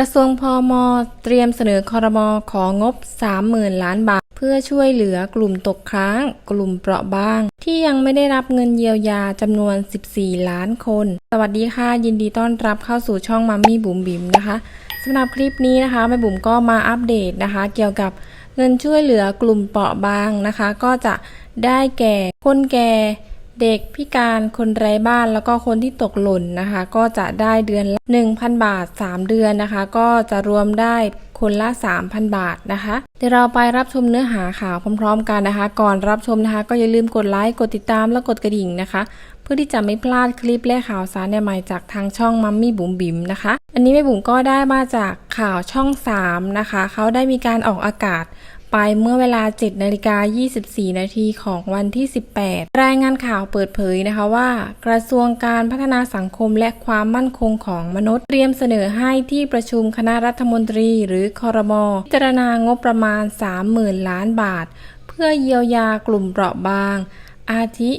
กระทรวงพมเตรียมเสนอคอรมอของบ 30,000 ล้านบาท เพื่อช่วยเหลือกลุ่มตกค้าง กลุ่มเปราะบาง ที่ยังไม่ได้รับเงินเยียวยาจำนวน 14 ล้านคน สวัสดีค่ะ ยินดีต้อนรับเข้าสู่ช่องมัมมี่บุ๋มบิ๋มนะคะสำหรับคลิปนี้นะคะแม่บุ๋มก็มาอัปเดตนะคะ เกี่ยวกับเงินช่วยเหลือกลุ่มเปราะบางนะคะ ก็จะได้แก่คนแก่ เด็กพิการคนไร้บ้านแล้วก็คนที่ตกหล่นนะคะ ก็จะได้เดือนละ1,000 บาท 3 เดือนนะคะ ก็จะรวมได้คนละ 3,000 บาทนะคะ เดี๋ยวเราไปรับชมเนื้อหาข่าวพร้อมๆ กันนะคะ ก่อนรับชมนะคะ ก็อย่าลืมกดไลค์กดติดตามและกดกระดิ่งนะคะ เพื่อที่จะไม่พลาดคลิปและข่าวสารใหม่จากทางช่องมัมมี่บุ๋มบิ๋มนะคะ อันนี้แม่บุ๋มก็ได้มาจากข่าวช่อง 3 นะคะเขาได้มีการออกอากาศ ไปเมื่อเวลา 7นาฬิกา24 นาทีของวันที่ 18 รายงานข่าวเปิดเผยนะคะว่า กระทรวงการพัฒนาสังคมและความมั่นคงของมนุษย์เตรียมเสนอให้ที่ประชุมคณะรัฐมนตรีหรือคอรมอพิจารณางบประมาณ 30,000 ล้านบาท เพื่อเยียวยากลุ่มเปราะบาง อาทิ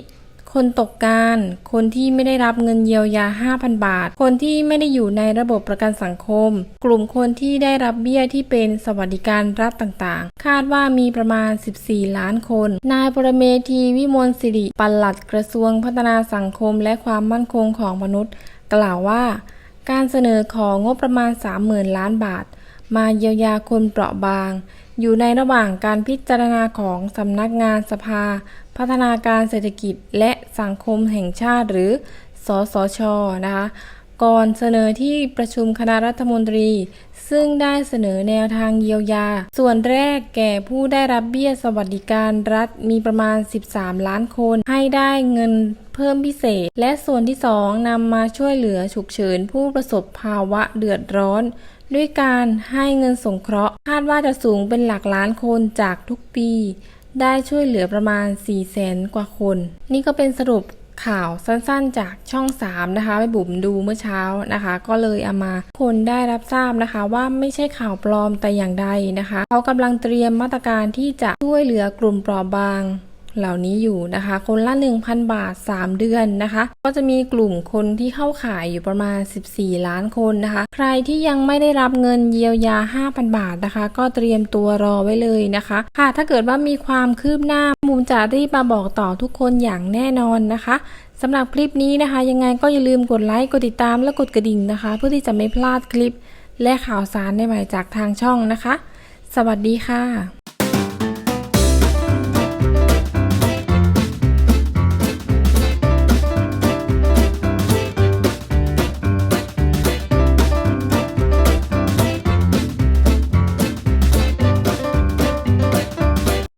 คนตกงาน คนที่ไม่ได้รับเงินเยียวยา 5,000 บาท คนที่ไม่ได้อยู่ในระบบประกันสังคม กลุ่มคนที่ได้รับเบี้ยที่เป็นสวัสดิการรัฐต่างๆ คาดว่ามีประมาณ 14 ล้านคน นายปรเมธีวิมลสิริปลัดกระทรวงพัฒนาสังคมและความมั่นคงของมนุษย์ กล่าวว่า การเสนอของงบประมาณ 30,000 ล้านบาท มาเยียวยาคนเปราะบาง อยู่ในระหว่างการพิจารณาของสำนักงานสภา พัฒนาการเศรษฐกิจและสังคมแห่งชาติหรือ สสช นะคะก่อนเสนอที่ประชุมคณะรัฐมนตรี ซึ่งได้เสนอแนวทางเยียวยา ส่วนแรกแก่ผู้ได้รับเบี้ยสวัสดิการรัฐมีประมาณ 13 ล้านคน ให้ได้เงินเพิ่มพิเศษ และส่วนที่ 2นำมาช่วยเหลือฉุกเฉินผู้ประสบภาวะเดือดร้อน ด้วยการให้เงินสงเคราะห์คาดว่าจะสูงเป็นหลักล้านคนจากทุกปี ได้ช่วยเหลือประมาณ4แสนกว่าคน นี่ก็เป็นสรุปข่าวสั้นๆ จากช่อง 3 นะคะไปบุ๋มดูเมื่อเช้านะคะ ก็เลยเอามาคนได้รับทราบนะคะ ว่าไม่ใช่ข่าวปลอมแต่อย่างใดนะคะเขากำลังเตรียมมาตรการที่จะช่วยเหลือกลุ่มเปราะบาง เหล่านี้อยู่นะคะ คนละ 1,000 บาท 3 เดือนนะคะ ก็จะมีกลุ่มคนที่เข้าขายอยู่ประมาณ 14 ล้านคนนะคะ ใครที่ยังไม่ได้รับเงินเยียวยา 5,000 บาทนะคะ ก็เตรียมตัวรอไว้เลยนะคะ ค่ะ ถ้าเกิดว่ามีความคืบหน้ามุมจะรีบมาบอกต่อทุกคนอย่างแน่นอนนะคะสำหรับคลิปนี้นะคะ ยังไงก็อย่าลืมกดไลค์กดติดตามและกดกระดิ่งนะคะ เพื่อที่จะไม่พลาดคลิป และข่าวสารใหม่ๆจากทางช่องนะคะ สวัสดีค่ะ